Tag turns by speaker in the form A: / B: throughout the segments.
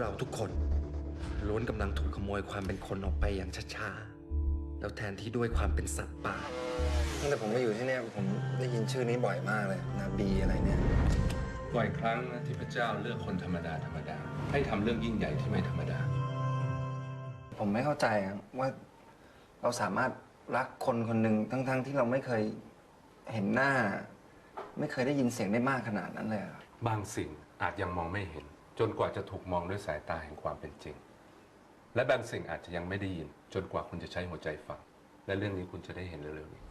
A: เราทุกคนล้วนกำลังถูกขโมยความเป็นคนออกไปอย่างช้าๆ แล้วแทนที่ด้วยความเป็นสัตว์ป่า
B: ตั้งแต่ผมมาอยู่ที่เนี่ยผมได้ยินชื่อนี้บ่อยมากเลย นาบีอะไรเนี่ย
C: บ่อยครั้งนะที่พระเจ้าเลือกคนธรรมดาธรรมดา ให้ทำเรื่องยิ่งใหญ่ที่ไม่ธรรมดา
B: ผมไม่เข้าใจอะว่าเราสามารถรักคนคนหนึ่งทั้งๆที่เราไม่เคยเห็นหน้า ไม่เคยได้ยินเสียงได้มากขนาดนั้นเลยอะ
C: บางสิ่งอาจยังมองไม่เห็น จนกว่าจะถูกมองด้วยสายตาแห่งความเป็นจริง และบางสิ่งอาจจะยังไม่ได้ยิน จนกว่าคุณจะใช้หัวใจฟัง และเรื่องนี้คุณจะได้เห็นเร็วๆนี้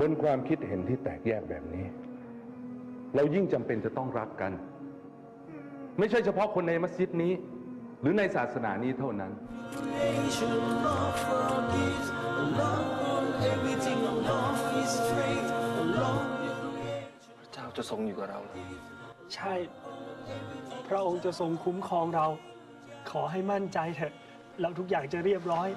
C: บนความคิดเห็นที่แตกแยกแบบนี้ เรายิ่งจำเป็นจะต้องรักกัน ไม่ใช่เฉพาะคนในมัสยิดนี้ หรือในศาสนานี้เท่านั้น
D: creation, Allah forgives. Allah on everything, Allah is straight.
B: พระเจ้าจะทรงอยู่กับเรา
E: ใช่ พระองค์จะทรงคุ้มครองเรา ขอให้มั่นใจเถอะ เราทุกอย่างจะเรียบร้อย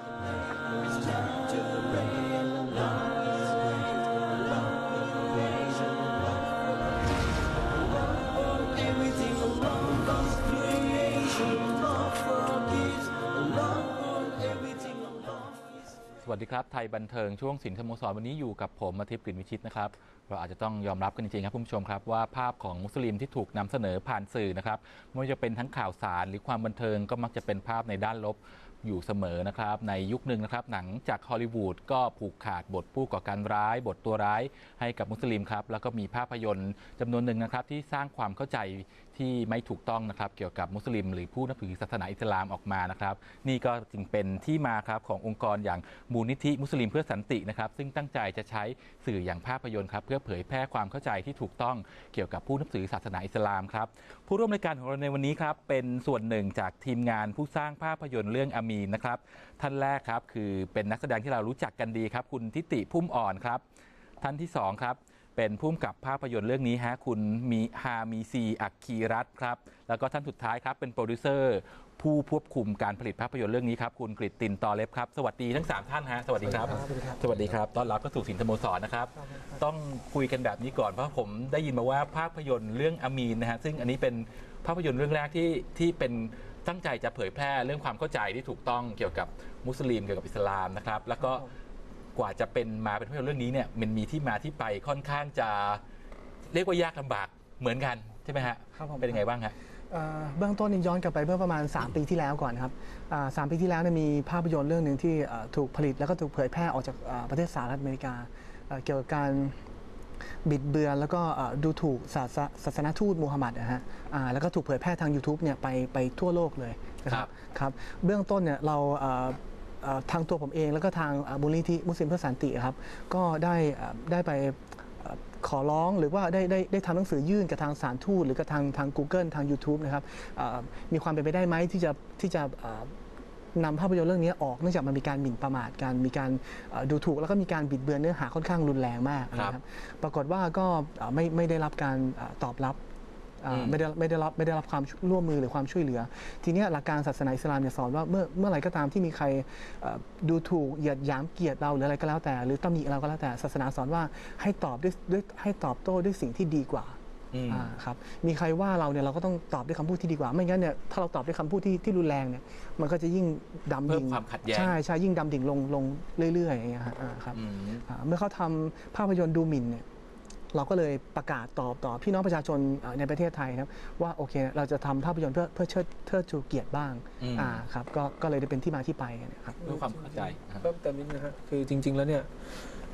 F: วัสดีครับ ไทยบันเทิงช่วงสินสโมสรวันนี้อยู่กับผมมาทิพย์กลิ่นวิชิตนะครับ เราอาจจะต้องยอมรับกันจริงๆครับคุณผู้ชมครับว่าภาพของมุสลิมที่ถูกนำเสนอผ่านสื่อนะครับไม่ว่าจะเป็นทั้งข่าวสารหรือความบันเทิงก็มักจะเป็นภาพในด้านลบอยู่เสมอนะครับ ในยุคหนึ่งนะครับ หนังจากฮอลลีวูดก็ผูกขาดบทผู้ก่อการร้าย บทตัวร้ายให้กับมุสลิมครับ แล้วก็มีภาพยนตร์จำนวนหนึ่งนะครับที่สร้างความเข้าใจ ที่ไม่ถูกต้องนะครับเกี่ยวกับมุสลิม หรือผู้นับถือศาสนาอิสลามออกมานะครับ นี่ก็จึงเป็นที่มาครับขององค์กรอย่างมูลนิธิมุสลิมเพื่อสันตินะครับซึ่งตั้งใจจะใช้สื่ออย่างภาพยนตร์ครับเพื่อเผยแพร่ความเข้าใจที่ถูกต้องเกี่ยวกับผู้นับถือศาสนาอิสลามครับผู้ร่วมรายการของเราในวันนี้ครับเป็นส่วนหนึ่งจากทีมงานผู้สร้างภาพยนตร์เรื่องอามีนนะครับท่านแรกครับคือเป็นนักแสดงที่เรารู้จักกันดีครับ คุณทิติพุ่มอ่อนครับ ท่านที่สองครับ เป็นผู้กำกับภาพยนตร์เรื่องนี้ฮะคุณมีฮามีซีอักคีรัตน์ครับ แล้วก็ท่านสุดท้ายครับ เป็นโปรดิวเซอร์ผู้ควบคุมการผลิตภาพยนตร์เรื่องนี้ครับ คุณกฤตตินตอเล็บครับ สวัสดีทั้ง 3 ท่านฮะสวัสดีครับ สวัสดีครับต้อนรับเข้าสู่สินสโมสรนะครับ ต้องคุยกันแบบนี้ก่อนเพราะผมได้ยินมาว่าภาพยนตร์เรื่องอามีนนะฮะซึ่งอันนี้เป็นภาพยนตร์เรื่องแรกที่ที่เป็นตั้งใจจะเผยแพร่เรื่องความเข้าใจที่ถูกต้องเกี่ยวกับมุสลิมเกี่ยวกับอิสลามนะครับแล้วก็ กว่าจะเป็นมาเป็นภาพยนตร์เรื่องนี้เนี่ยมันมีที่มาที่ไปค่อนข้างจะเรียกว่ายากลำบากเหมือนกันใช่ไหมฮะ
G: ครับผม
F: เป็นยังไงบ้างฮะ
G: เอ่อเบื้องต้นนี่ย้อนกลับไปเมื่อประมาณ 3 ปีที่แล้วก่อนครับอ่าสามปีที่แล้วเนี่ยมีภาพยนตร์เรื่องหนึ่งที่เอ่อถูกผลิตแล้วก็ถูกเผยแพร่ออกจากเอ่อประเทศสหรัฐอเมริกาเอ่อเกี่ยวกับการบิดเบือนแล้วก็เอ่อดูถูกศาสศาสนทูตมูฮัมหมัดนะฮะอ่าแล้วก็ถูกเผยแพร่ทาง YouTube เนี่ยไปไปทั่วโลกเลยนะค
F: ครั
G: รับบครับเบื้องต้นเนี่ยเราเอ่อเอ่อ ทางตัวผมเองแล้วก็ทางอ่ามูลนิธิมุสลิมเพื่อสันติครับ ก็ได้เอ่อได้ไปเอ่อขอร้องหรือว่าได้ได้ได้ทำหนังสือยื่นกับทางสารทูตหรือกับทางทาง Google ทาง YouTube นะครับเอ่อมีความเป็นไปได้ไหมที่จะที่จะเอ่อนำภาพยนตร์เรื่องนี้ออกเนื่องจากมันมีการหมิ่นประมาทการมีการเอ่อดูถูกแล้วก็มีการบิดเบือนเนื้อหาค่อนข้างรุนแรงมากนะครับ ปรากฏว่าก็เอ่อไม่ไม่ได้รับการเอ่อตอบรับเอ่ออ
F: ม
G: ไม่ได้ไม่ได้รับไม่ได้รับความร่วมมือหรือความช่วยเหลือ ทีเนี้ยหลักการศาสนาอิสลามเนี่ยสอนว่าเมื่อเมื่อไหร่ก็ตามที่มีใครเอ่อดูถูกเหยียดหยามเกียรติเราหรืออะไรก็แล้วแต่ หรือตำหนิเราก็แล้วแต่ศาสนาสอนว่าให้ตอบด้วยด้วยให้ตอบโต้ด้วยสิ่งที่ดีกว่า
F: อืม
G: อ่าครับมีใครว่าเราเนี่ยเราก็ต้องตอบด้วยคำพูดที่ดีกว่า ไม่งั้นเนี่ยถ้าเราตอบด้วยคำพูดที่ที่รุนแรงเนี่ยมันก็จะยิ่งดำ
F: เพิ่
G: ดิ่
F: ม
G: ง
F: ความขัดแย้ง
G: ใช่ใช่ยิ่งดำดิ่งลงลงเรื่อยๆอย่างเงี้ยฮะอ่าครับ
F: อืม
G: อ่าเมื่อเขาทำภาพยนตร์ดูหมิ่นเนี่ย เราก็เลยประกาศตอบต่อพี่น้องประชาชนเอ่อในประเทศไทยนะครับว่าโอเคเราจะทำภาพยนตร์เพื่อเพื่อเชิดเทิดชูเกียรติบ้าง
F: อืม
G: อ่าครับก็ก็เลยได้เป็นที่มาที่ไปกันนะครับ
F: เพื่อความเข้าใจครับ
H: เพิ่มเติมนิดนะฮะคือจริง ๆ แล้วเนี่ย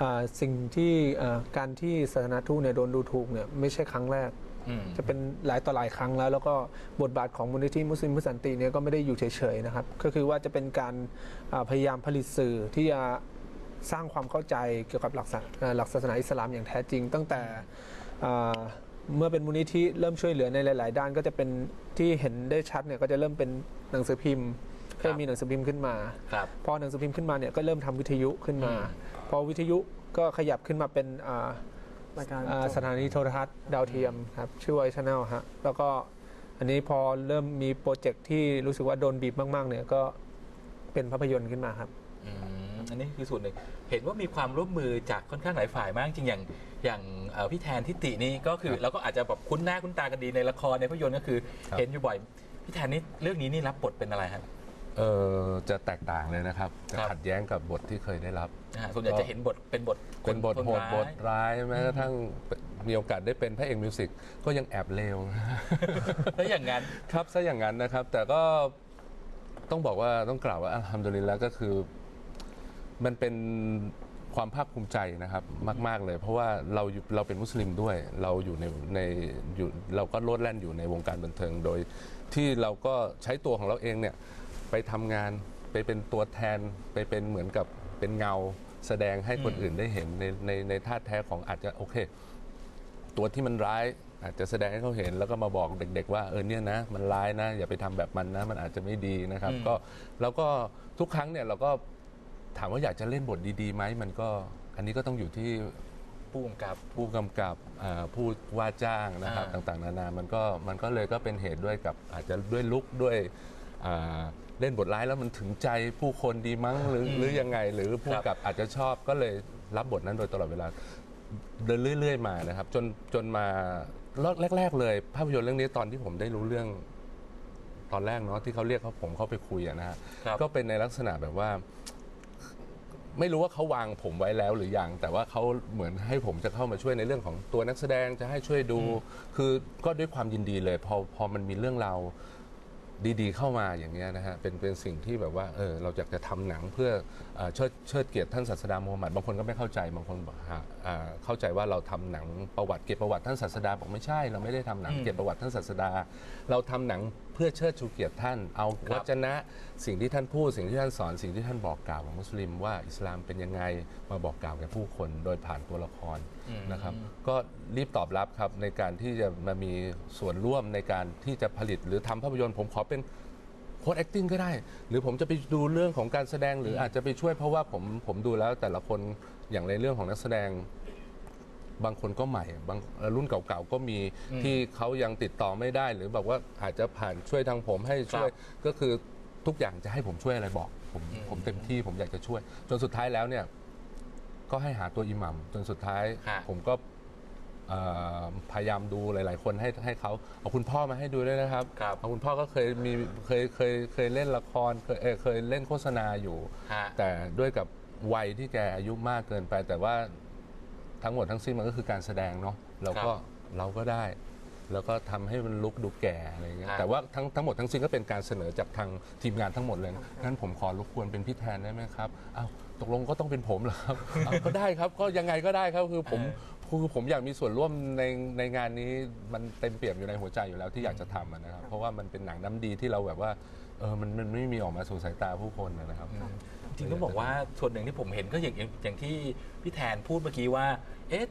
H: อ่าสิ่งที่อ่าการที่ศาสนาทูตเนี่ยโดนดูถูกเนี่ยไม่ใช่ครั้งแรก
F: อืม
H: จะเป็นหลายต่อหลายครั้งแล้ว แล้วก็บทบาทของมูลนิธิมุสลิมเพื่อสันติเนี่ยก็ไม่ได้อยู่เฉยๆนะครับ ก็คือว่าจะเป็นการอ่าพยายามผลิตสื่อที่จะ สร้างความเข้าใจเกี่ยวกับหลักศาอ่าหลักศาสนาอิสลามอย่างแท้จริง ตั้งแต่อ่าเมื่อเป็นมูลนิธิเริ่มช่วยเหลือในหลาย ๆ ด้านก็จะเป็นที่เห็นได้ชัดเนี่ยก็จะเริ่มเป็นหนังสือพิมพ์ก็มีหนังสือพิมพ์ขึ้นมา
F: ครับ
H: พอหนังสือพิมพ์ขึ้นมาเนี่ยก็เริ่มทำวิทยุขึ้นมา พอวิทยุก็ขยับขึ้นมาเป็นอ่ารา
G: ยการ
H: อ่าสถานีโทรทัศน์ดาวเทียมครับชื่อไวชแนลฮะแล้วก็อันนี้พอเริ่มมีโปรเจกต์ที่รู้สึกว่าโดนบีบมาก ๆ เนี่ยก็เป็นภาพยนตร์ขึ้นมาครับ
F: อืมอันนี้คือส่วนหนึ่งเห็นว่ามีความร่วมมือจากค่อนข้างหลายฝ่ายมากจริงอย่างอย่างเอ่อพี่แทนทิตินี่ก็คือเราก็อาจจะแบบคุ้นหน้าคุ้นตากันดีในละครในภาพยนตร์ก็คือ
C: ครับ
F: เห็นอยู่บ่อยพี่แทนนี่เรื่องนี้นี่รับบทเป็นอะไรครับ
C: เออจะแตกต่างเลยนะครับจะ
F: ครับ
C: ขัดแย้งกับบทที่เคยได้รับ
F: อ่าส่วนใหญ่จะเห็นบทเป็นบท
C: เป็นบท
F: คน
C: โหด
F: ร้าย
C: บทร้ายแม้กระทั่งมีโอกาสได้เป็นพระเอกมิวสิกก็ยังแอบเลว
F: แล้วอย่างนั้น
C: ครับซะอย่างนั้นนะครับ แต่ก็ต้องบอกว่าต้องกล่าวว่าอัลฮัมดุลิลละก็คือ มันเป็นความภาคภูมิใจนะครับมาก ๆ เลย เพราะว่าเราอยู่เราเป็นมุสลิมด้วย เราอยู่ในในอยู่เราก็โลดแล่นอยู่ในวงการบันเทิง โดยที่เราก็ใช้ตัวของเราเองเนี่ยไปทำงานไปเป็นตัวแทนไปเป็นเหมือนกับเป็นเงาแสดงให้คน
F: อืม
C: อื่นได้เห็นในในในท่าแท้ของอาจจะโอเค ตัวที่มันร้ายอาจจะแสดงให้เขาเห็นแล้วก็มาบอกเด็ก ๆ ว่าเออเนี่ยนะ มันร้ายนะ อย่าไปทำแบบมันนะ มันอาจจะไม่ดีนะครับ
F: อืม
C: ก็แล้วก็ทุกครั้งเนี่ยเราก็ ถามว่าอยากจะเล่นบทดีๆไหมมันก็อันนี้ก็ต้องอยู่ที่
F: ผู้กำกับ
C: ผู้กำกับอ่าผู้ว่าจ้างนะครับ
F: อ่า
C: ต่างๆ นานา มันก็มันก็เลยก็เป็นเหตุด้วยกับอาจจะด้วยลุกด้วยอ่าเล่นบทร้ายแล้วมันถึงใจผู้คนดีมั้งหรือหรือยังไง หรือผู้กำกับอาจจะชอบก็เลยรับบทนั้นโดยตลอดเวลาเดินเรื่อย ๆ มานะครับ จนจนมาแรก ๆ เลย ภาพยนตร์เรื่องนี้ตอนที่ผมได้รู้เรื่องตอนแรกเนาะที่เขาเรียกเขาผมเข้าไปคุยอะนะฮะ
F: ครับ
C: ก็เป็นในลักษณะแบบว่า ไม่รู้ว่าเขาวางผมไว้แล้วหรือยัง แต่ว่าเขาเหมือนให้ผมจะเข้ามาช่วยในเรื่องของตัวนักแสดงจะให้ช่วยดู คือก็ด้วยความยินดีเลยพอพอมันมีเรื่องราวดีๆ เข้ามาอย่างเงี้ยนะฮะเป็นเป็นสิ่งที่แบบว่าเออเราอยากจะทำหนังเพื่อเอ่อเชิดเชิดเกียรติท่านศาสดามูฮัมหมัดบางคนก็ไม่เข้าใจบางคนบอกฮะอ่าเข้าใจว่าเราทำหนังประวัติเกียรติประวัติท่านศาสดาบอกไม่ใช่ เราไม่ได้ทำหนัง
F: อืม
C: เกียรติประวัติท่านศาสดา เราทำหนัง เพื่อเชิดชูเกียรติท่าน เอา
F: ครับ
C: วจนะสิ่งที่ท่านพูดสิ่งที่ท่านสอนสิ่งที่ท่านบอกกล่าวของมุสลิม ว่าอิสลามเป็นยังไงมาบอกกล่าวแก่ผู้คนโดยผ่านตัวละคร
F: อืม
C: นะครับ ก็รีบตอบรับครับในการที่จะมามีส่วนร่วมในการที่จะผลิตหรือทำภาพยนตร์ผมขอเป็นโค้ด acting ก็ได้ หรือผมจะไปดูเรื่องของการแสดงหรืออาจจะไปช่วยเพราะว่าผมผมดูแล้วแต่ละคนอย่างในเรื่องของนักแสดง บางคนก็ใหม่บางรุ่นเก่าๆก็มี
F: อืม
C: ที่เขายังติดต่อไม่ได้ หรือแบบว่าอาจจะผ่านช่วยทางผมให้ช่วยก็คือทุกอย่างจะให้ผมช่วยอะไรบอก ผม
F: อืม
C: ผมเต็มที่ผมอยากจะช่วย จนสุดท้ายแล้วเนี่ย ก็ให้หาตัวอิหมัมจนสุดท้าย
F: ฮะ
C: ผมก็เอ่อพยายามดูหลาย ๆ คนให้ให้เขาเอาคุณพ่อมาให้ดูด้วยนะครับ
F: ครับ
C: เอาคุณพ่อก็เคยมีเคยเคยเคยเล่นละครเคยเอ่อเคยเล่นโฆษณาอยู่
F: ฮะ
C: แต่ด้วยกับวัยที่แกอายุมากเกินไปแต่ว่า ทั้งหมดทั้งสิ้นมันก็คือการแสดงเนาะเราก็เราก็ได้ แล้วก็ทำให้มันลุกดูแก่อะไรเงี้ย
F: ครับ
C: แต่ว่าทั้งทั้งหมดทั้งสิ้นก็เป็นการเสนอจากทางทีมงานทั้งหมดเลยนะงั้นผมขอรบกวนเป็นพี่แทนได้ไหมครับอ้าวตกลงก็ต้องเป็นผมเหรอครับอ้าวก็ได้ครับก็ยังไงก็ได้ครับคือผมคือผมอยากมีส่วนร่วมในในงานนี้มันเต็มเปี่ยมอยู่ในหัวใจอยู่แล้วที่อยากจะทำอะนะครับ เพราะว่ามันเป็นหนังน้ำดีที่เราแบบว่าเออมันมันไม่มีออกมาสู่สายตาผู้คนอะนะครับ
F: จริงๆต้องบอกว่าส่วนหนึ่งที่ผมเห็นก็อย่างอย่างอย่างที่พี่แทนพูดเมื่อกี้ว่า เอ๊ะ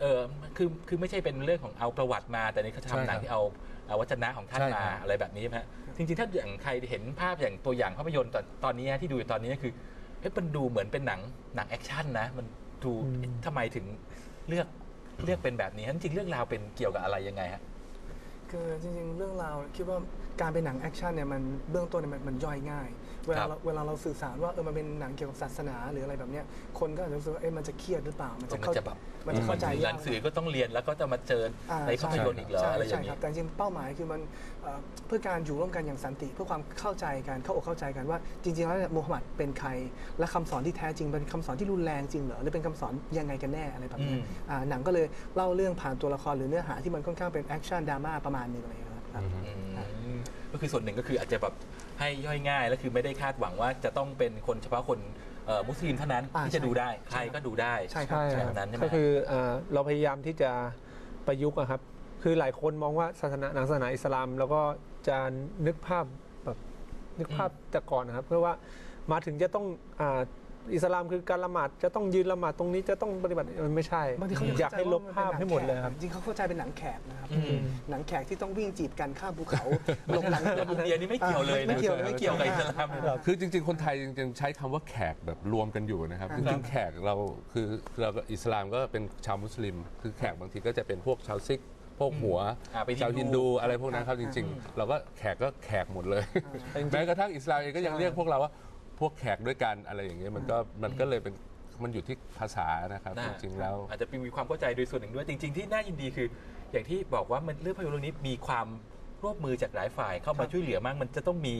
F: เออคือคือไม่ใช่เป็นเรื่องของเอาประวัติมา แต่นี่เขา
C: ใช่
F: ทำหนัง
C: ครับ
F: ที่เอาเอาวัจนะของท่าน
C: ใช่
F: มา
C: ครับ
F: อะไรแบบนี้ใช่ไหมฮะจริงๆถ้าอย่างใครเห็นภาพอย่างตัวอย่างภาพยนตร์ตอนตอนนี้ที่ดูอยู่ตอนนี้คือเอ๊ะมันดูเหมือนเป็นหนังหนังแอคชั่นนะ มันดูเอ๊ะทำไมถึงเลือกเลือกเป็นแบบนี้ฮะจริงๆเรื่องราวเป็นเกี่ยวกับอะไรยังไงฮะ
G: คือจริง ๆ เรื่องราวคิดว่า การเป็นหนังแอคชั่นเนี่ยมันเบื้องต้นเนี่ยมันมันย่อยง่าย เว
F: ครั
G: ลา
F: บ
G: เราเวลาเราสื่อสารว่าเออมันเป็นหนังเกี่ยวกับศาสนาหรืออะไรแบบเนี้ยคนก็อาจจะรู้สึกว่าเอ๊ะมันจะเครียดหรือเปล่ามันจะ
F: มัน
G: เข้า
F: จะแบบ
G: มันจะเข้าใจ
F: ห
G: ยา
F: นั
G: ก
F: งสือก็ต้องเรียนแล้วก็จะมาเจอ
G: อ่า
F: ในภาพยนตร์อีกเหรอ
G: ใช่
F: อะไรอย่าง
G: ใช่
F: นี้
G: ครับแต่จริงๆเป้าหมายคือมันเอ่อเพื่อการอยู่ร่วมกันอย่างสันติ เพื่อความเข้าใจกันเข้าอกเข้าใจกันว่า จริง ๆ แล้วเนี่ยมูฮัมหมัดเป็นใคร และคำสอนที่แท้จริงเป็นคำสอนที่รุนแรงจริงเหรอหรือเป็นคำสอนยังไงกันแน่อะไรแบบเนี้ย
F: อืม
G: อ่าหนังก็เลยเล่าเรื่องผ่านตัวละครหรือเนื้อหาที่มันค่อนข้างเป็นแอคชั่นดราม่าประมาณหนึงอะไรอย่างเงี้ย ครับ
F: อืมก็คือส่วนหนึ่งก็คืออาจจะแบบให้ย่อยง่าย แล้วคือไม่ได้คาดหวังว่าจะต้องเป็นคนเฉพาะคนเอ่อมุสลิมเท่านั้น
G: อ่า
F: ที่จะดูได้ ใครก็ดูได้
G: ใช่ครับ
H: ใช่
F: แบบนั้นใช่ไหม
H: ก็คือเอ่อเราพยายามที่จะประยุกต์อะครับ คือหลายคนมองว่าศาสนาหนังศาสนาอิสลาม แล้วก็จะนึกภาพแบบนึกภาพแต่ก่อนนะครับ เพื่อว่ามาถึงจะต้องอา อิสลามคือการละหมาดจะต้องยืนละหมาดตรงนี้จะต้องปฏิบัติมันไม่ใช่
G: บางทีเขา
H: อยากให้ลบภาพให้หมดเลยครับ
G: จริงๆเขาเข้าใจเป็นหนังแขกนะครับ
F: อืม
G: หนังแขกที่ต้องวิ่งจีบกันข้ามภูเขาลงหลัง
F: อินเดียนี่ไม่เกี่ยวเลยนะ
G: ไม่เกี่ยวไม่เกี่ยว
F: กับอิสลาม
C: คือจริง ๆ คนไทยจริงๆใช้คำว่าแขกแบบรวมกันอยู่นะครับจริงๆแขกเราคือเราก็อิสลามก็เป็นชาวมุสลิม คือแขกบางทีก็จะเป็นพวกชาวซิกพวกหัว
F: อ่าเป็น
C: ชาว
F: ฮิ
C: ฮิ
F: น
C: น
F: ดู
C: ดูอะไรพวกนั้นครับจริง ๆ เราก็แขกก็แขกหมดเลยแม้กระทั่งอิสลามเองก็ยังเรียกพวกเราว่า พวกแขกด้วยกันอะไรอย่างเงี้ยมันก็มันก็เลยเป็นมันอยู่ที่ภาษานะครับ
F: น่า
C: จริงๆแล้ว
F: อาจจะมีความเข้าใจโดยส่วนหนึ่งด้วยจริง ๆ ที่น่ายินดีคือ อย่างที่บอกว่ามันเรื่องภาพยนตร์เรื่องนี้มีความร่วมมือจากหลายฝ่ายเข้ามาช่วยเหลือมากมันจะต้องมี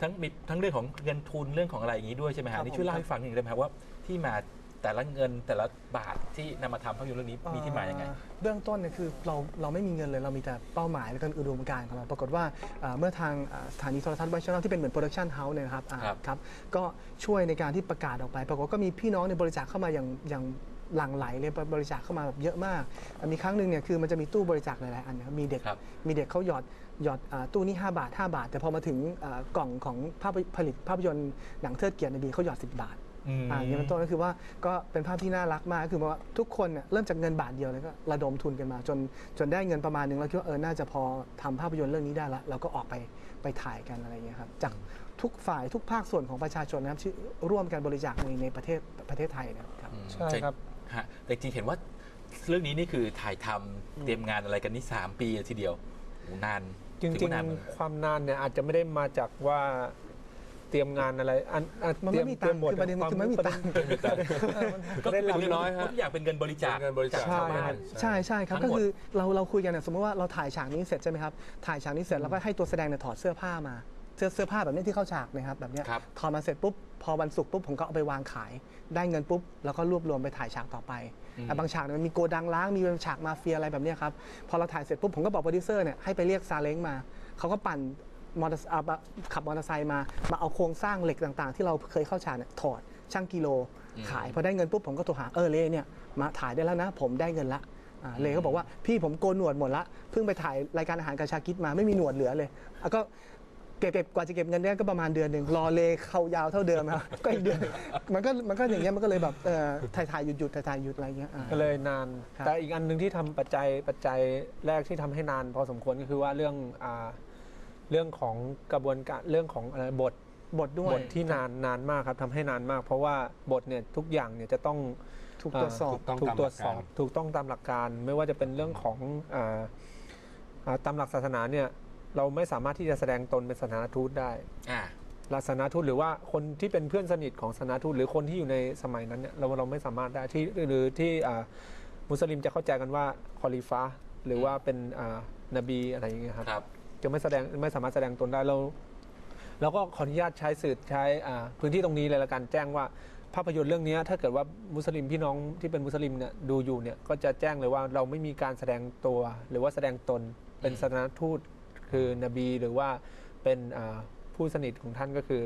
F: ทั้งมีทั้งเรื่องของเงินทุนเรื่องของอะไรอย่างนี้ด้วยใช่ไหม
G: ครั
F: ฮะ
G: บ
F: นี่ช่วยเล่า
G: ผม
F: ให้ฟังหนึ่งได้ไหมครับว่าที่มา แต่ละเงินแต่ละบาทที่นำมาทำภาพยนตร์เรื่องนี้มีที่มาอย่างไง
G: เอ่อเบื้องต้นเนี่ยคือเราเราไม่มีเงินเลยเรามีแต่เป้าหมายและก็อุดมการณ์ของเราปรากฏว่าเอ่อเมื่อทางเอ่อสถานีโทรทัศน์ไวชั่นที่เป็นเหมือนโปรดักชันเฮาส์เนี่ยนะครับอ่า
F: ครับ
G: ครับก็ช่วยในการที่ประกาศออกไปปรากฏว่าก็มีพี่น้องในยบริจาคเข้ามาอย่างอย่างหลั่งไหลเลยบริจาคเข้ามาแบบเยอะมากอะมีครั้งหนึ่งเนี่ยคือมันจะมีตู้บริจาคหลายๆอันนะครับมีเด็ก
F: ครับ
G: มีเด็กเขาหยอดหยอดอ่าตู้นี้ 5 บาท 5 บาท แต่พอมาถึงอ่ากล่องของภาพผลิตภาพยนตร์หนังเทิดเกียรติในบีเขาหยอด 10 บาท
F: อืม
G: อ่าอย่างนี้เป็นต้นก็คือว่าก็เป็นภาพที่น่ารักมากก็คือว่าทุกคนเนี่ยเริ่มจากเงินบาทเดียวแล้วก็ระดมทุนกันมา จนจนได้เงินประมาณหนึงแล้วคิดว่าเออน่าจะพอทำภาพยนตร์เรื่องนี้ได้ละเราก็ออกไปไปถ่ายกันอะไรอย่างเงี้ยครับจากทุกฝ่ายทุกภาคส่วนของประชาชนนะครับที่ร่วมกันบริจาคในในประเทศประเทศไทยนะครับ
H: ใช่ครับ
F: ฮะแต่จริงๆเห็นว่าเรื่องนี้นี่คือถ่ายทำเตรียมงานอะไรกันนี่สามปีทีเดียวโอ้นาน
H: จริ
F: ถื
H: ง
F: อว่านานเหมือน
H: ๆ ความนานเนี่ยอาจจะไม่ได้มาจากว่า เตรียมงานอะไรอันอัน
G: มัน
H: เตรี
G: ไม่
H: ย
G: มี
H: เตรียบท
G: ตังค์คือประเด็นคือไม่มีตังค์
F: ก็
H: ได้
F: เป็น
H: รับ
F: เงิน
C: น้อยฮะ
F: ทุกอย่างเป็นเงินบริจาค
C: เป็นเงินบริจาค
F: ชาวบ้าน
G: ใช่ใช่ครับ
F: ทั้
G: ก็
F: งหมด
G: คือเราเราคุยกันเนี่ยสมมติว่าเราถ่ายฉากนี้เสร็จใช่ไหมครับถ่ายฉากนี้เสร็จแล้วก็ให้ตัวแสดงเนี่ยถอดเสื้อผ้ามาเสื้อเสื้อผ้าแบบนี้ที่เข้าฉากนะครับแบบเนี้ย
F: ครับ
G: ถอดมาเสร็จปุ๊บพอวันศุกร์ปุ๊บผมก็เอาไปวางขาย ได้เงินปุ๊บแล้วก็รวบรวมไปถ่ายฉากต่อไปแต่บางฉากเนี่ยมันมีโกดังล้างมีฉากมาเฟียอะไรแบบเนี้ยครับพอเราถ่ายเสร็จปุ๊บผมก็บอกโปรดิวเซอร์เนี่ยให้ไปเรียกซาเล้งมาเขาก็ปั่น มอเตอร์อ่าขับมอเตอร์ไซค์มา มาเอาโครงสร้างเหล็กต่างๆ ที่เราเคยเข้าฉากเนี่ยถอดช่างกิโล ขายพอได้เงินปุ๊บผมก็โทรหาเออเล่เนี่ยมาถ่ายได้แล้วนะ ผมได้เงินละอ่าเลก็บอกว่าพี่ผมโกนหนวดหมดละเพิ่งไปถ่ายรายการอาหารกับชาคิดมาไม่มีหนวดเหลือเลยแล้วก็เก็บเก็บกว่าจะเก็บเงินได้ก็ประมาณเดือนหนึ่งรอเลเขายาวเท่าเดิมครับ ก็อีกเดือนหนึ่งมันก็มันก็อย่างเงี้ยมันก็เลยแบบเอ่อถ่ายถ่ายหยุดหยุดถ่ายถ่ายหยุดอะไรเงี้ยอ่า
H: ก็เลยนาน
G: ครับ
H: แต่อีกอันหนึ่งที่ทำปัจจัยปัจจัยแรกที่ทำให้นานพอสมควรก็คือว่าเรื่องอ่า เรื่องของกระบวนการเรื่องของอะไรบท
G: บทด้วย
H: บทที่นานนานมากครับทำให้นานมาก เพราะว่าบทเนี่ยทุกอย่างเนี่ยจะต้อง
G: ถูกตรวจสอบ
C: ถูกต้อง
H: ถูก
C: ตาม
H: ตร
C: ห
H: ว
C: ลั
H: จ
C: ก
H: ส
C: กา
H: อ
C: ร
H: บถูกต้องตามหลักการ ไม่ว่าจะเป็นเรื่องของอ่าอ่าตามหลักศาสนาเนี่ยเราไม่สามารถที่จะแสดงตนเป็นสถานทูตได้
F: อ่า
H: ศาสนาทูตหรือว่าคนที่เป็นเพื่อนสนิทของศาสนาทูตหรือคนที่อยู่ในสมัยนั้นเนี่ยเราเราไม่สามารถได้ที่หรือที่อ่ามุสลิมจะเข้าใจกันว่าคอลิฟะห์หรือว่าเป็นอ่านบีอะไรอย่างเงี้ยครับ
F: ครับ
H: จะไม่แสดงไม่สามารถแสดงตนได้เราเราก็ขออนุญาตใช้สื่อใช้อ่าพื้นที่ตรงนี้เลยละกันแจ้งว่าภาพยนตร์เรื่องนี้ถ้าเกิดว่ามุสลิมพี่น้องที่เป็นมุสลิมเนี่ยดูอยู่เนี่ยก็จะแจ้งเลยว่าเราไม่มีการแสดงตัว หรือว่าแสดงตนเป็นศาสนทูตคือนบีหรือว่าเป็นอ่าผู้สนิทของท่านก็คือ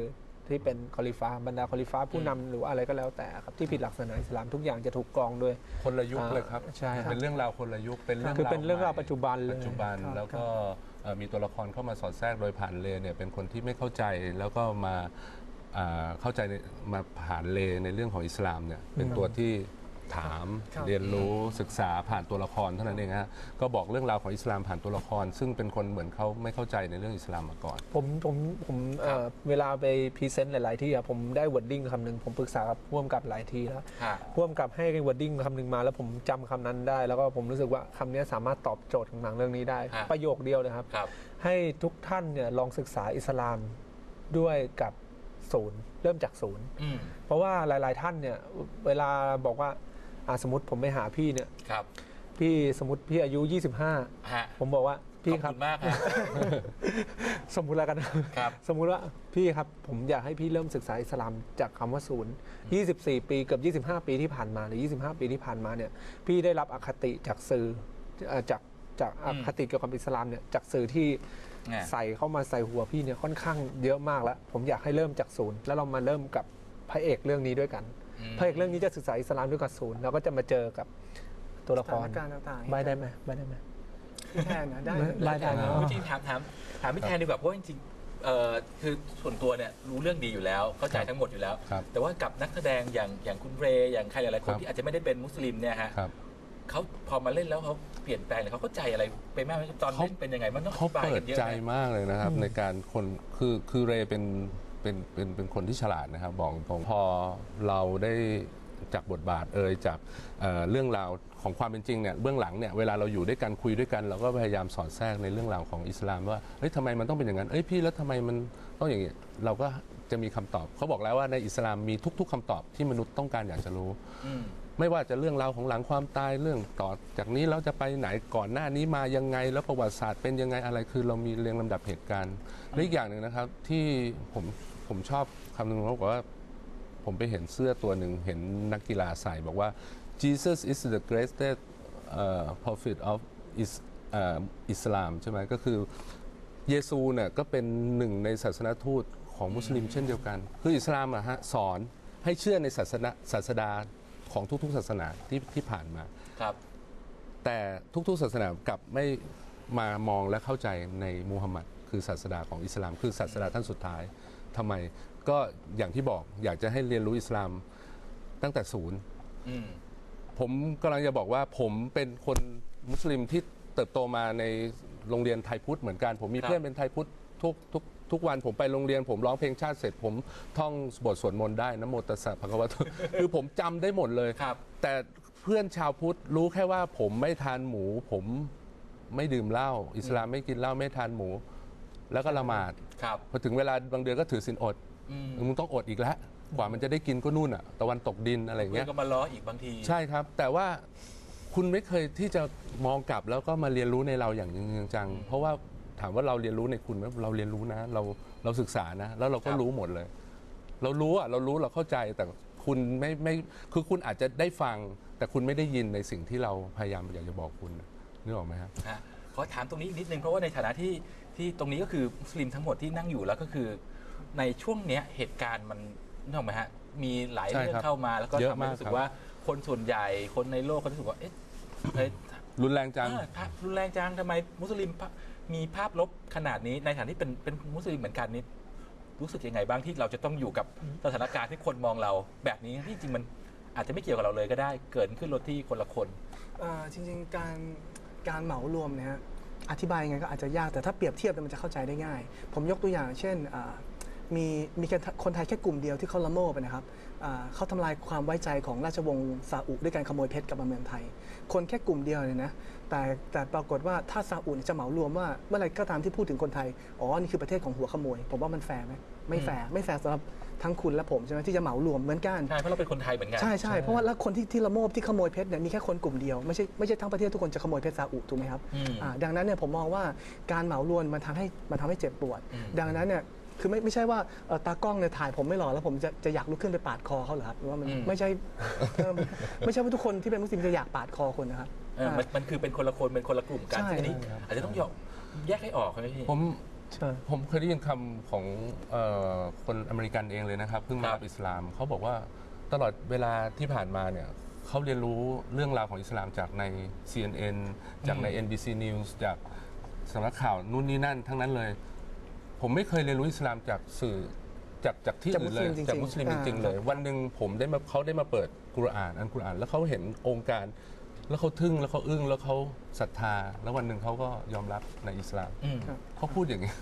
H: ที่เป็นคอลิฟ้าบรรดาคอลิฟ้าผู้นำหรือว่าอะไรก็แล้วแต่ครับที่ผิดหลักศาสนาอิสลามทุกอย่างจะถูกกรองด้วย
C: คนละยุค
H: อ่า
C: เลยครับ
H: ใช่ครับ
C: เป็นเรื่องราวคนละยุคเป็นเรื่อง
H: คือเป็นเรื่องราว
C: ใหม่
H: ปัจจุบันเลย
C: ปัจจุบัน
G: ครับ
C: แล้วก็เอ่อ มีตัวละครเข้ามาสอดแทรกโดยผ่านเลเนี่ยเป็นคนที่ไม่เข้าใจแล้วก็มาเข้าใจมาผ่านเลในเรื่องของอิสลามเนี่ยเป็นตัวที่ ถาม
G: ครับ
C: เรียนรู้ศึกษาผ่านตัวละครเท่านั้นเองฮะก็บอกเรื่องราวของอิสลามผ่านตัวละคร ซึ่งเป็นคนเหมือนเขาไม่เข้าใจในเรื่องอิสลามมาก่อน
H: ผมผมผมเอ่อเวลาไปพรีเซนต์หลาย ๆ ที่อะผมได้วอร์ดดิ้งคำหนึ่งผมปรึกษากับพ่วงกับหลายทีแล้ว
F: ฮะ
H: พ่วงกับให้วอร์ดดิ้งคำหนึ่งมา แล้วผมจำคำนั้นได้ แล้วก็ผมรู้สึกว่าคำนี้สามารถตอบโจทย์ของหนังเรื่องนี้ได้
F: ฮะ
H: ประโยคเดียวเลยครับ
F: ครับ
H: ให้ทุกท่านเนี่ยลองศึกษาอิสลามด้วยกับศูนย์เริ่มจากศูนย์
F: อืม
H: เพราะว่าหลาย ๆ ท่านเนี่ยเวลาบอกว่า อะสมมติผมไปหาพี่เนี่ย
F: ครับ
H: พี่สมมติพี่อายุ
F: ฮะ
H: 25 ผมบอกว่าพี่
F: ขอบ
H: ครับ
F: คุณมากฮะ
H: สมมุติแล้วกัน
F: ครับ
H: สมมุติว่าพี่ครับผมอยากให้พี่เริ่มศึกษาอิสลามจากคำว่าศูนย์24 ปีเกือบ25 ปีที่ผ่านมาหรือ 25 ปีที่ผ่านมาเนี่ยพี่ได้รับอคติจากสื่อเอ่อจากจากอคติเกี่ยวกับอิสลามเนี่ยจากสื่อที่
F: อ่า
H: ใส่เข้ามาใส่หัวพี่เนี่ยค่อนข้างเยอะมากแล้ว ผมอยากให้เริ่มจากศูนย์แล้วเรามาเริ่มกับพระเอกเรื่องนี้ด้วยกัน
F: อืม
H: พระเอกเรื่องนี้จะศึกษาอิสลามด้วยกับศูนย์แล้วก็จะมาเจอกับตัวละค
G: สถารนการณ์ต่างๆ
H: ใบได้ไหมใบได้ไหม
G: แทนนะได้
H: ได้ได้นะ
F: จริงๆถามถามถามพี่แทนดีกว่าเพราะว่าจริงๆเอ่อคือส่วนตัวเนี่ยรู้เรื่องดีอยู่แล้วเข้าใจทั้งหมดอยู่แล้ว
C: ครับ
F: แต่ว่ากับนักแสดงอย่างอย่างคุณเรย์อย่างใครหลายๆคน
C: ครับ
F: ที่อาจจะไม่ได้เป็นมุสลิมเนี่ยฮะ
C: ครับ
F: เขาพอมาเล่นแล้วเขาเปลี่ยนแปลงหรือเขาเข้าใจอะไรไปมากไหมตอน
C: เขา
F: เล่นเป็นยังไงมันต้องอ
C: เขา
F: ธิบาย
C: เปิ
F: กั
C: ด
F: นเยอะ
C: ใจ
F: นะ
C: มากเลยนะครับ ในการคนคือคือเรย์เป็น เป็นเป็นเป็นคนที่ฉลาดนะครับบอกตรงพอเราได้จากบทบาทเอ่ยจากเอ่อเรื่องราวของความเป็นจริงเนี่ยเบื้องหลังเนี่ยเวลาเราอยู่ด้วยกันคุยด้วยกันเราก็พยายามสอดแทรกในเรื่องราวของอิสลามว่าเฮ้ยทำไมมันต้องเป็นอย่างนั้นเอ้ยพี่แล้วทำไมมันต้องอย่างนี้เราก็จะมีคำตอบเขาบอกแล้วว่าในอิสลามมีทุก ๆคำตอบที่มนุษย์ต้องการอยากจะรู้ ไม่ว่าจะเรื่องราวของหลังความตายเรื่องต่อจากนี้เราจะไปไหนก่อนหน้านี้มายังไง แล้วประวัติศาสตร์เป็นยังไงอะไรคือเรามีเรียงลำดับเหตุการณ์และอีกอย่างหนึ่งนะครับที่ผม ผมชอบคำหนึงเขาบอกว่า ผมไปเห็นเสื้อตัวหนึ่งเห็นนักกีฬาใส่บอกว่า Jesus is the greatest uh, prophet of is, uh, Islam ใช่ไหมก็คือเยซูเนี่ยก็เป็นหนึ่งในศาสนทูตของมุสลิมเช่นเดียวกัน คืออิสลามอะฮะสอนให้เชื่อในศาสนาศาสดาของทุกๆ ศาสนาที่ที่ผ่านมา
F: ครับ
C: แต่ทุกๆ ศาสนากลับไม่มามองและเข้าใจในมูฮัมหมัดคือศาสดาของอิสลาม คือศาสดาท่านสุดท้าย ทำไม ก็อย่างที่บอกอยากจะให้เรียนรู้อิสลามตั้งแต่ศูนย์
F: อืม
C: ผมกำลังจะบอกว่าผมเป็นคนมุสลิมที่เติบโตมาในโรงเรียนไทยพุทธเหมือนกัน ผมมี
F: ครับ
C: เพื่อนเป็นไทยพุทธทุกทุกทุกวันผมไปโรงเรียนผมร้องเพลงชาติเสร็จ ผมท่องบทสวดมนต์ได้นะโมตัสสะภะคะวะโตคือผมจำได้หมดเลย
F: ครับ
C: แต่เพื่อนชาวพุทธรู้แค่ว่าผมไม่ทานหมู ผมไม่ดื่มเหล้าอิสลามไม่กินเหล้าไม่ทานหมู แล้วก็ละหมาด
F: ครับ
C: พอถึงเวลาบางเดือนก็ถือศีลอด
F: อืม
C: มึงต้องอดอีกแล้วกว่ามันจะได้กินก็นู่นอะตะวันตกดินอะไรอย่าง
F: เพื่
C: เงี้
F: อย นก็มาล้ออีกบางที
C: ใช่ครับ แต่ว่าคุณไม่เคยที่จะมองกลับแล้วก็มาเรียนรู้ในเราอย่างจริงจังๆเพราะว่าถามว่าเราเรียนรู้ในคุณไหมเราเรียนรู้นะ เราเราศึกษานะ แล้วเราก็
F: ครับ
C: รู้หมดเลย เรารู้อะเรารู้เราเข้าใจแต่คุณไม่ไม่คือคุณอาจจะได้ฟัง แต่คุณไม่ได้ยินในสิ่งที่เราพยายามอยากจะบอกคุณนึกออกไหมครับ
F: ฮะขอถามตรงนี้อีกนิดนึงเพราะว่าในฐานะที่ ที่ตรงนี้ก็คือมุสลิมทั้งหมดที่นั่งอยู่แล้วก็คือ ในช่วงเนี้ยเหตุการณ์มันนึกออกไหมฮะมีหลาย
C: ใช่
F: เรื่อง
C: ครับ
F: เข้ามาแล้วก็
C: เยอะ
F: ทำให้
C: มาก
F: รู้สึ
C: ครั
F: ก
C: บ
F: ว่าคนส่วนใหญ่คนในโลกเขารู้สึกว่าเอ๊ะเอ๊ะ
C: รุนแรงจัง
F: เออพระรุนแรงจังทำไมมุสลิมพะมีภาพลบขนาดนี้ในฐานะที่เป็นเป็นมุสลิมเหมือนกันนี่รู้สึกยังไงบ้างที่เราจะต้องอยู่กับสถานการณ์ที่คนมองเรา แบบนี้ที่จริงมันอาจจะไม่เกี่ยวกับเราเลยก็ได้ เกิดขึ้นรถที่คนละคน
G: เอ่อจริงๆการการเหมารวมเนี่ยฮะ อธิบายยังไงก็อาจจะยากแต่ถ้าเปรียบเทียบมันจะเข้าใจได้ง่าย ผมยกตัวอย่าง เช่นมีมีคนไทยแค่กลุ่มเดียวที่เขาละโมบนะครับเขาทำลายความไว้ใจของราชวงศ์ซาอุด้วยการขโมยเพชรกลับมาเมืองไทย คนแค่กลุ่มเดียวเลยนะแต่แต่ปรากฏว่าถ้าซาอุจะเหมารวมว่าเมื่อไรก็ตามที่พูดถึงคนไทย อ๋อ นี่คือประเทศของหัวขโมย ผมว่ามันแฟร์ไหมไม่แฟร์ไม่แฟร์สำหรับ ทั้งคุณและผมใช่ไหมที่จะเหมารวมเหมือนกัน
F: ใช่เพราะเราเป็นคนไทยเหมือนกัน
G: ใช่ใช่เพราะว่าแล้วคนที่ที่ละโมบที่ขโมยเพชรเนี่ยมีแค่คนกลุ่มเดียวไม่ใช่ไม่ใช่ทั้งประเทศทุกคนจะขโมยเพชรซาอุถูกไหมครับ
F: อืม
G: อ่าดังนั้นเนี่ยผมมองว่าการเหมารวมมันทำให้มันทำให้เจ็บปวด
F: อืม
G: ดังนั้นเนี่ยคือไม่ไม่ใช่ว่าเอ่อตากล้องเนี่ยถ่ายผมไม่หล่อแล้วผมจะจะอยากลุกขึ้นไปปาดคอเขาเหรอครับหรือว่ามันไม่ใช่เออไม่ใช่ว่าทุกคนที่เป็นมุสลิมจะอยากปาดคอคนนะครับ
F: เออมันมันคือเป็นคนละคนเป็นคนละกลุ่มกัน
G: ใช่
F: ซึ่งอันนี้อาจจะต้องยอมแยกให้ออกใช่ไหมพี่
C: ผม
G: ใช่
C: ผมเคยได้ยินคำของเออคนอเมริกันเองเลยนะครับเพิ่งมา
F: ครั
C: รับบอิสลาม เขาบอกว่าตลอดเวลาที่ผ่านมาเนี่ยเขาเรียนรู้เรื่องราวของอิสลามจากใน CNN จากใน NBC News จากสำนักข่าวนู่นนี่นั่นทั้งนั้นเลย ผมไม่เคยเรียนรู้อิสลามจากสื่อจากจากที่
G: จาก
C: อื่นเลย
G: มุสลิมจริงๆ
C: จากมุสลิมจริงๆเลย
G: อ่า
C: วันหนึ่งผมได้มาเขาได้มาเปิดกุรอานอันกุรอาน แล้วเขาเห็นองค์การ แล้วเขาทึ่งแล้วเขาอึ้งแล้วเขาศรัทธา แล้ววันหนึ่งเขาก็ยอมรับในอิสลาม
F: อืม
C: เขาพูดอย่างนี้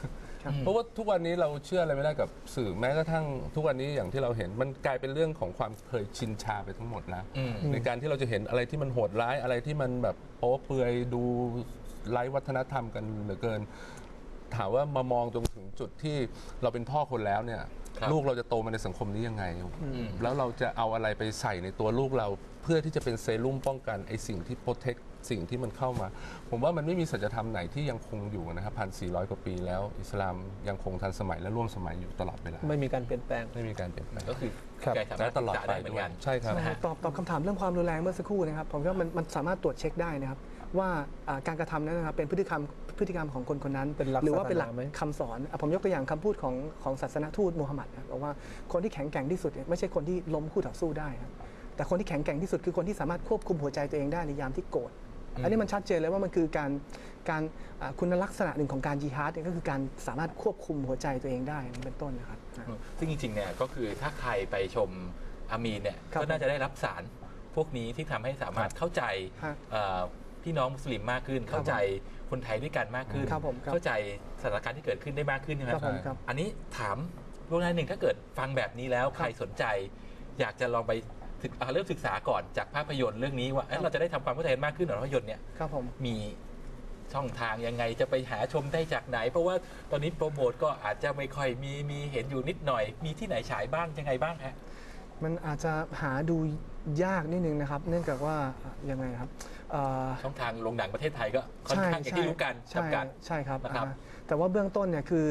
G: ครับ
C: เพราะว่าทุกวันนี้เราเชื่ออะไรไม่ได้กับสื่อแม้กระทั่งทุกวันนี้อย่างที่เราเห็นมันกลายเป็นเรื่องของความเคยชินชาไปทั้งหมดแล้ว
F: อืม
C: ในการที่เราจะเห็นอะไรที่มันโหดร้ายอะไรที่มันแบบโป๊เปลือยดูไร้วัฒนธรรมกันเหลือเกิน ถามว่ามามองจนถึงจุดที่เราเป็นพ่อคนแล้วเนี่ย
F: ครับ
C: ลูกเราจะโตมาในสังคมนี้ยังไง แล้วเราจะเอาอะไรไปใส่ในตัวลูกเรา เพื่อที่จะเป็นเซรุ่มป้องกันไอ้สิ่งที่โปรเทคสิ่งที่มันเข้ามา ผมว่ามันไม่มีสัจธรรมไหนที่ยังคงอยู่นะครับพันสี่ร้อยกว่าปีแล้ว อิสลามยังคงทันสมัยและร่วมสมัยอยู่ตลอดเวลา
H: ไม่มีการเปลี่ยนแปลง
C: ไม่มีการเปลี่ยนแปลง
F: ก็คือ
H: ครับ
F: แกสามาร
C: และ
F: ถ
C: ตลอด
F: ศึกษา
C: ไป
F: ได้เหมือ
C: ด้
F: น
C: วย
F: กัน
C: ใช่ครับ
G: ใช่ตอบตอบคำถามเรื่องความรุนแรงเมื่อสักครู่นะครับผมว่ามันมันสามารถตรวจเช็คได้นะครับว่าอ่าการกระทำนั้นนะครับเป็นพฤติกรรมพฤติกรรมของคนคนนั้น
H: เป็นหลัก
G: หรือว่าเป็นหลัก
H: ศาสนาไหม
G: คำสอนอะผมยกตัวอย่างคำพูดของของศาสนทูตมูฮัมหมัดนะครับบอกว่าคนที่แข็งแกร่งที่สุดเนี่ยไม่ใช่คนที่ล้มคู่ต่อสู้ได้ครับ แต่คนที่แข็งแกร่งที่สุดคือคนที่สามารถควบคุมหัวใจตัวเองได้ในยามที่โกรธอันนี้มันชัดเจนเลยว่ามันคือการการอ่าคุณลักษณะหนึ่งของการยิฮาดเนี่ยก็คือการสามารถควบคุมหัวใจตัวเองได้นี่เป็นต้นนะครับอ่า
F: ซึ่งจริงๆเนี่ยก็คือถ้าใครไปชมอามีนเนี่ย
G: ครับ
F: ก็น่าจะได้รับสารพวกนี้ที่ทำให้สามารถเข้าใจ
G: ฮะ
F: เอ่อพี่น้องมุสลิมมากขึ้น เข้าใจคนไทยด้วยกันมากขึ้น
G: ครับผมครับ
F: เข้าใจสถานการณ์ที่เกิดขึ้นได้มากขึ้นใช่ไหม
G: ครับผมครับ
F: อันนี้ถามล่วงหน้าหนึ่งถ้าเกิดฟังแบบนี้แล้วใครสนใจ อยากจะลองไป ศึกอ่าเริ่มศึกษาก่อนจากภาพยนตร์เรื่องนี้ว่าเอ๊ะเราจะได้ทำความเข้าใจกันมากขึ้นเหรอภาพยนตร์เนี่ย
G: ครับผม
F: มีช่องทางยังไงจะไปหาชมได้จากไหน เพราะว่าตอนนี้โปรโมทก็อาจจะไม่ค่อยมีมีเห็นอยู่นิดหน่อย มีที่ไหนฉายบ้างยังไงบ้างฮะ
G: มันอาจจะหาดูยากนิดนึงนะครับ เนื่องจากว่าอะยังไงครับเอ่อ
F: ช่องทางโรงหนังประเทศไทยก็ค่อนข้างอย่างที่รู้กัน
G: ใช่
F: จำกัด
G: ใช่ครับ
F: นะครับ
G: อ่าแต่ว่าเบื้องต้นเนี่ยคือ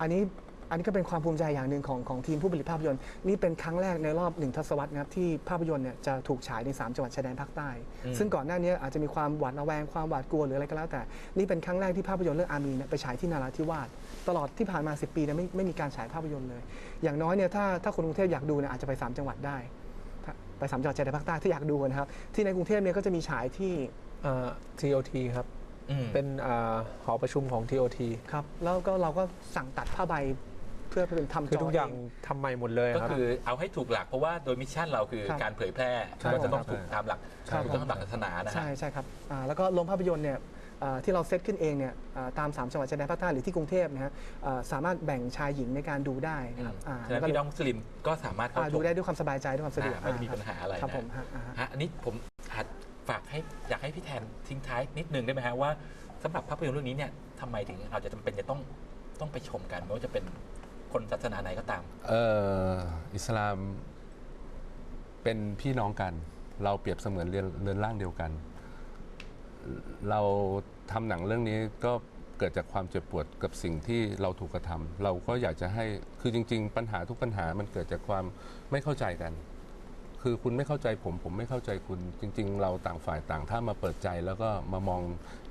G: อันนี้ อันนี้ก็เป็นความภูมิใจอย่างหนึ่งของของทีมผู้ผลิตภาพยนตร์นี่เป็นครั้งแรกในรอบหนึ่งทศวรรษนะครับที่ภาพยนตร์เนี่ยจะถูกฉายใน 3 จังหวัดชายแดนภาคใต้
F: อืม
G: ซึ่งก่อนหน้านี้อาจจะมีความหวาดระแวงความหวาดกลัวหรืออะไรก็แล้วแต่ นี่เป็นครั้งแรกที่ภาพยนตร์เรื่องอามีนเนี่ยไปฉายที่นาราธิวาสตลอดที่ผ่านมา 10 ปีเนี่ยไม่ไม่มีการฉายภาพยนตร์เลย อย่างน้อยเนี่ยถ้าถ้าคนกรุงเทพอยากดูเนี่ยอาจจะไปสามจังหวัดได้ถ้าไปสามจังหวัดชายแดนภาคใต้ที่อยากดูนะครับที่ในกรุงเทพเนี่ยก็จะมีฉายที่
H: เอ่อ TOT ครับ
F: อืม
H: เป็นอ่าหอประชุมของ TOT
G: ครับแล้วก็เราก็สั่งตัดผ้าใบ เพื่อเป็นทำ
H: คือ
G: จอ
H: ทุกอย่าง
G: เทำ
H: ใหม่หมดเลย
F: ก็
H: ครับ
F: คือเอาให้ถูกหลักเพราะว่าโดยมิชชั่นเราคือ
G: ครับ
F: การเผยแพร่
G: ใช่
F: ก็จะต้อง
G: ครับ
F: ถูกตามหลัก
G: ครับ
F: ถูกต้องตามหลักศาสนานะฮะ
G: ใช่ใช่ครับอ่าแล้วก็โรงภาพยนตร์เนี่ยอ่าที่เราเซตขึ้นเองเนี่ยอ่าตาม 3 จังหวัดชายแดนภาคใต้หรือที่กรุงเทพนะฮะอ่าสามารถแบ่งชายหญิงในการดูได้นะครับอ่า
F: ฉะนั้น
G: แล้วก็
F: พี่น้องมุสลิมก็สามารถเข้า
G: อ่า
F: ช
G: ดู
F: ม
G: ได้ด้วยความสบายใจด้วยความสะดวก
F: อ่าไม่ได้มี
G: อ่
F: ปัญหาอะไร
G: ครับ
F: นะ
G: ผมฮะอ่าฮะ
F: ฮะอันนี้ผมหัดฝากให้อยากให้พี่แทนทิ้งท้ายนิดนึงได้ไหมฮะว่าสำหรับภาพยนตร์เรื่องนี้เนี่ยทำไมถึงเราจะจำเป็นจะต้องต้องไปชมกันไม่ว่าจะเป็น คนศาสนาไหนก็ตาม
C: เอออิสลามเป็นพี่น้องกัน เราเปรียบเสมือนเรือนเรือนร่างเดียวกัน เราทำหนังเรื่องนี้ก็เกิดจากความเจ็บปวดกับสิ่งที่เราถูกกระทำเราก็อยากจะให้คือจริง ๆ ปัญหาทุกปัญหามันเกิดจากความไม่เข้าใจกัน คือคุณไม่เข้าใจผม ผมไม่เข้าใจคุณจริง ๆ เราต่างฝ่ายต่างถ้ามาเปิดใจแล้วก็มามอง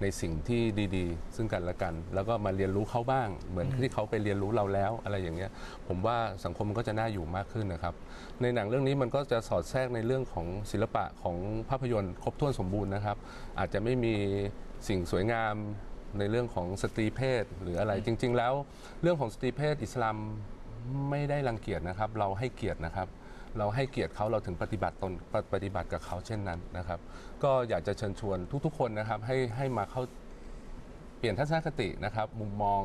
C: ในสิ่งที่ดีๆ ซึ่งกันและกัน แล้วก็มาเรียนรู้เขาบ้าง เหมือนที่เขาไปเรียนรู้เราแล้วอะไรอย่างเงี้ย ผมว่าสังคมก็จะน่าอยู่มากขึ้นนะครับ ในหนังเรื่องนี้มันก็จะสอดแทรกในเรื่องของศิลปะของภาพยนตร์ครบถ้วนสมบูรณ์นะครับ อาจจะไม่มีสิ่งสวยงามในเรื่องของสตรีเพศหรืออะไรจริง ๆ แล้ว เรื่องของสตรีเพศอิสลามไม่ได้รังเกียจนะครับ เราให้เกียรตินะครับ เราให้เกียรติเขาเราถึงปฏิบัติตนปปฏิบัติกับเขาเช่นนั้นนะครับ ก็อยากจะเชิญชวนทุกๆ คนนะครับให้ให้มาเข้าเปลี่ยนทัศนคตินะครับ มุมมอง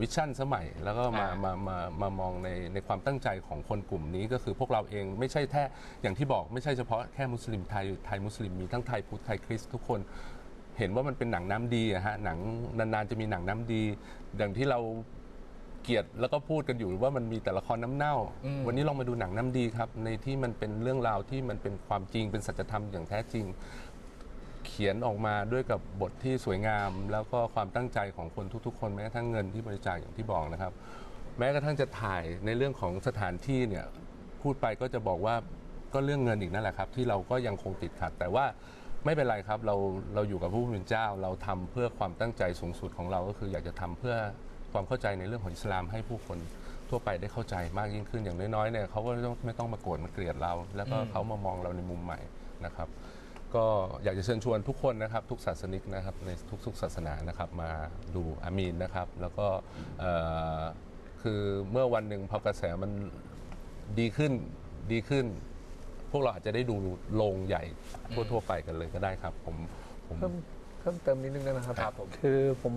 C: วิชั่นสมัย แล้วก็มา
F: อ่าม
C: มามามามองในในความตั้งใจของคนกลุ่มนี้ก็คือพวกเราเองไม่ใช่แค่อย่างที่บอกไม่ใช่เฉพาะแค่มุสลิมไทยไทยมุสลิมมีทั้งไทยพุทธไทยคริสต์ทุกคนเห็นว่ามันเป็นหนังน้ำดีอะฮะหนังนานๆจะมีหนังน้ำดี อย่างที่เรา เกลียดแล้วก็พูดกันอยู่ว่ามันมีแต่ละครน้ำเน่า
F: อืม
C: วันนี้ลองมาดูหนังน้ำดีครับ ในที่มันเป็นเรื่องราวที่มันเป็นความจริงเป็นสัจธรรมอย่างแท้จริง เขียนออกมาด้วยกับบทที่สวยงาม แล้วก็ความตั้งใจของคนทุกๆ คนแม้กระทั่งเงินที่บริจาคอย่างที่บอกนะครับ แม้กระทั่งจะถ่ายในเรื่องของสถานที่เนี่ยพูดไปก็จะบอกว่าก็เรื่องเงินอีกนั่นแหละครับ ที่เราก็ยังคงติดขัด แต่ว่าไม่เป็นไรครับเราเราอยู่กับผู้เป็นเจ้า เราทำเพื่อความตั้งใจสูงสุดของเราก็คืออยากจะทำเพื่อ ความเข้าใจในเรื่องของอิสลามให้ผู้คนทั่วไปได้เข้าใจมากยิ่งขึ้นอย่างน้อยๆเนี่ยเขาก็ไม่ต้องไม่ต้องมาโกรธมาเกลียดเรา แล้วก็
F: อืม
C: เขามามองเราในมุมใหม่นะครับ ก็อยากจะเชิญชวนทุกคนนะครับ ทุกศาสนิกนะครับในทุกๆศาสนานะครับมาดูอามีนนะครับ แล้วก็เอ่อคือเมื่อวันหนึ่งพอกระแสมันดีขึ้นดีขึ้น พวกเราอาจจะได้ดูโรงใหญ่ทั่วๆไปกันเลยก็ได้ครับ ผมผม
H: เพิ่มเพิ่มเติมนิดนึงได้ไหมครับ
F: ครับผม
H: คือผม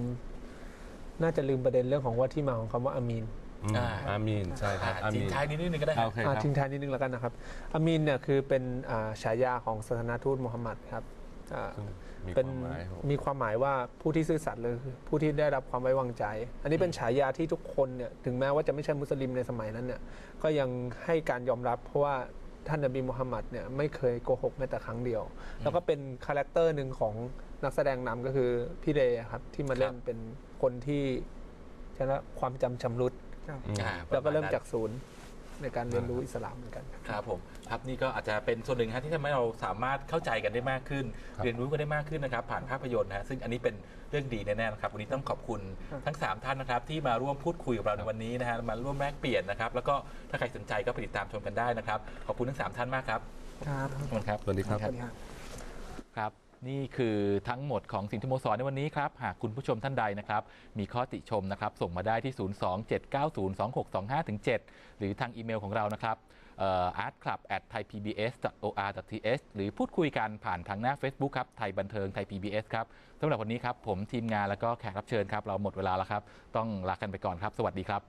H: น่าจะลืมประเด็นเรื่องของว่าที่มาของคำว่าอามีน
C: อืม
F: อ่า
C: อามีนใช่ครับ
F: อ่า
C: อา
F: ทิ้
C: มี
F: ง
C: น
F: ท้ายนิดนึงก็ได้
C: อ่า
F: ฮะ
C: โอเค
H: อ่า
C: ครับ
H: ทิ้งท้ายนิดนึงแล้วกันนะครับอามีนเนี่ยคือเป็นอ่าฉายาของศาสนาทูตมูฮัมหมัดครับอ่า
C: ซึ่งมีค
H: เป็น
C: วามหมายครับ
H: มีความหมายว่าผู้ที่ซื่อสัตย์เลยคือผู้ที่ได้รับความไว้วางใจ อันนี้เป็นฉายาที่ทุกคนเนี่ยถึงแม้ว่าจะไม่ใช่มุสลิมในสมัยนั้นเนี่ยก็ยังให้การยอมรับเพราะว่าท่านนบีมุฮัมมัดเนี่ยไม่เคยโกหกแม้แต่ครั้งเดียว แล้วก็เป็นคาแรคเตอร์หนึ่งของ นักแสดงนำก็คือพี่เรย์ครับที่มาเล่น
F: ครับ
H: เป็นคนที่ชนะความจำชำรุด
G: ครับ
F: อ่า
H: แล้วก็เริ่ม
F: ปะณนั้น
H: จากศูนย์ในการเรียนรู้อิสลามเหมือนกัน
F: ครับผมครับนี่ก็อาจจะเป็นส่วนหนึ่งฮะที่ทำให้เราสามารถเข้าใจกันได้มากขึ้น
C: ครับ
F: เรียนรู้กันได้มากขึ้นนะครับ ผ่านภาพยนตร์นะฮะซึ่งอันนี้เป็นเรื่องดีแน่ๆนะครับวันนี้ต้องขอบคุณทั้ง 3 ท่านนะครับ ที่มาร่วมพูดคุยกับเราในวันนี้นะฮะมาร่วมแลกเปลี่ยนนะครับ แล้วก็ถ้าใครสนใจก็ไปติดตามชมกันได้นะครับขอบคุณทั้ง3ท่านมากครับ
G: ครับ
F: ขอบคุณครับ
C: สวัสดีครับ
G: สวัสดีครับ
F: ครับ นี่คือทั้งหมดของสินทโมสรในวันนี้ครับ หากคุณผู้ชมท่านใดนะครับ มีข้อติชมนะครับ ส่งมาได้ที่ 027902625-7 หรือทางอีเมลของเรานะครับ artclub at thaipbs.or.th หรือพูดคุยกันผ่านทางหน้า Facebook ครับ ไทยบันเทิงไทย PBS ครับสำหรับวันนี้ครับ ผมทีมงานแล้วก็แขกรับเชิญครับ เราหมดเวลาแล้วครับ ต้องลากันไปก่อนครับ สวัสดีครับ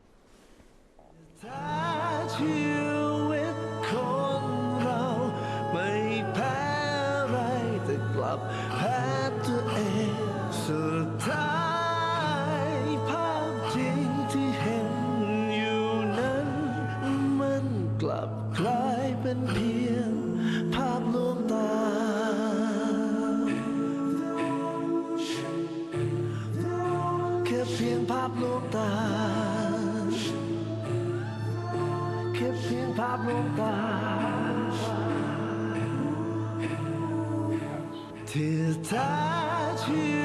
D: ที่แท้ชี